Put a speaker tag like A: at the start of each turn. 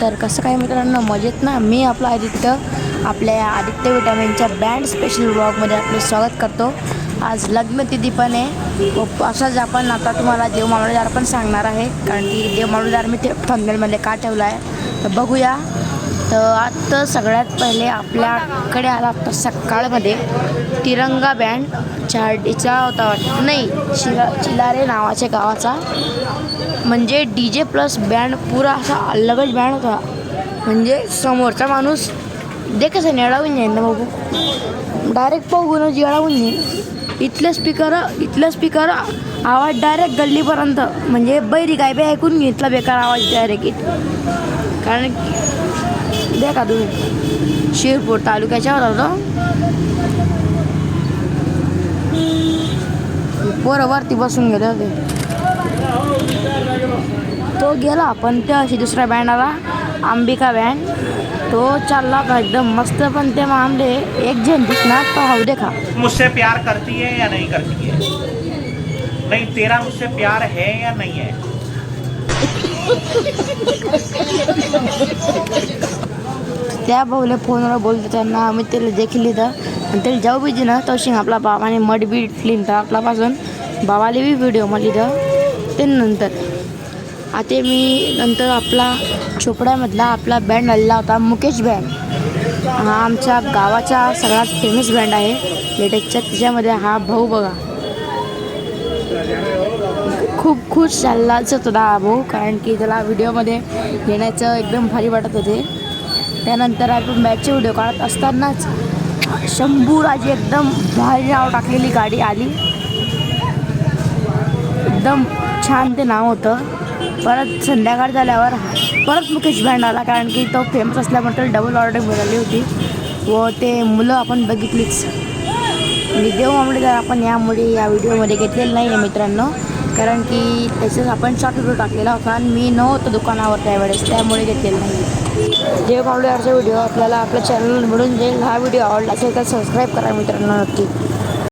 A: तर कसं काय मित्रांनो मजेत ना? मी आपला आदित्य आपल्या आदित्य विटामिनच्या बँड स्पेशल ब्लॉगमध्ये आपलं स्वागत करतो. आज लग्नतिथी पण आहे. व असाच आपण आता तुम्हाला देव मामलेदार पण सांगणार आहे कारण की देव मामलेदार मी ते थंबनेलमध्ये का ठेवला आहे तर बघूया. तर आता सगळ्यात पहिले आपल्याकडे आला आता सकाळमध्ये. तिरंगा बँड चार्डीचा होता वाटतं. नाही शिला चिलारे नावाच्या गावाचा. म्हणजे डी जे प्लस बँड पुरा असा अलगच बँड होता. म्हणजे समोरचा माणूस दे कसं नेळावून जाईल ना बघू. डायरेक्ट बघूनच येळावून येईल इथले स्पीकर इथलं स्पीकर आवाज डायरेक्ट गल्लीपर्यंत. म्हणजे बैरी काय बी ऐकून घेतला बेकार आवाज डायरेक्ट कारण दे का तुम्ही शिरपूर तालुक्याच्या होता तो पोरं वरती बसून गेले होते. तो गेला पण त्या दुसऱ्या बँड आला अंबिका बँड. तो चालला होता एकदम मस्त पण ते मग आमले एक जण दिसणार तो हाऊ देखा.
B: मुझसे प्यार करती है या नहीं करती है? नहीं तेरा मुझसे प्यार है या नहीं है?
A: त्या भाऊला फोनवर बोलतो त्यांना आम्ही त्याला देखील लिहितं आणि त्याला जाऊ बी ना तशी शिंग आपला बाबाने मड बी लिहिलं आपल्यापासून बाबाला बी व्हिडिओ मला लिहिलं. ते नंतर. आता मी नंतर आपला चोपड्यामधला आपला बँड आलेला होता मुकेश बँड हा आमच्या गावाचा सगळ्यात फेमस बँड आहे. लेटेस्टच्या त्याच्यामध्ये हा भाऊ बघा. खूप खुश चाललाच होता हा भाऊ कारण की त्याला व्हिडिओमध्ये येण्याचं एकदम भारी वाटत होते. त्यानंतर आपण बॅचचे व्हिडिओ काढत असतानाच शंभूराजी एकदम भारी नाव टाकलेली गाडी आली. एकदम छान ते नाव होतं. परत संध्याकाळ झाल्यावर परत मुकेश बँड आला कारण की तो फेमस असल्याबद्दल डबल ऑर्डर मिळाली होती. व ते मुलं आपण बघितलीच. आणि देव आंबडेकर आपण यामुळे या व्हिडिओमध्ये घेतलेलं नाही आहे मित्रांनो कारण की त्याच्याच आपण शॉर्ट व्हिडिओ टाकलेला होता आणि मी नव्हतं दुकानावर त्यावेळेस त्यामुळे घेतलेलं नाही. देव आंबडेकरचा व्हिडिओ आपल्याला आपल्या चॅनल मिळून जाईल हा व्हिडिओ आवडला असेल तर सबस्क्राईब करा मित्रांनो नक्की.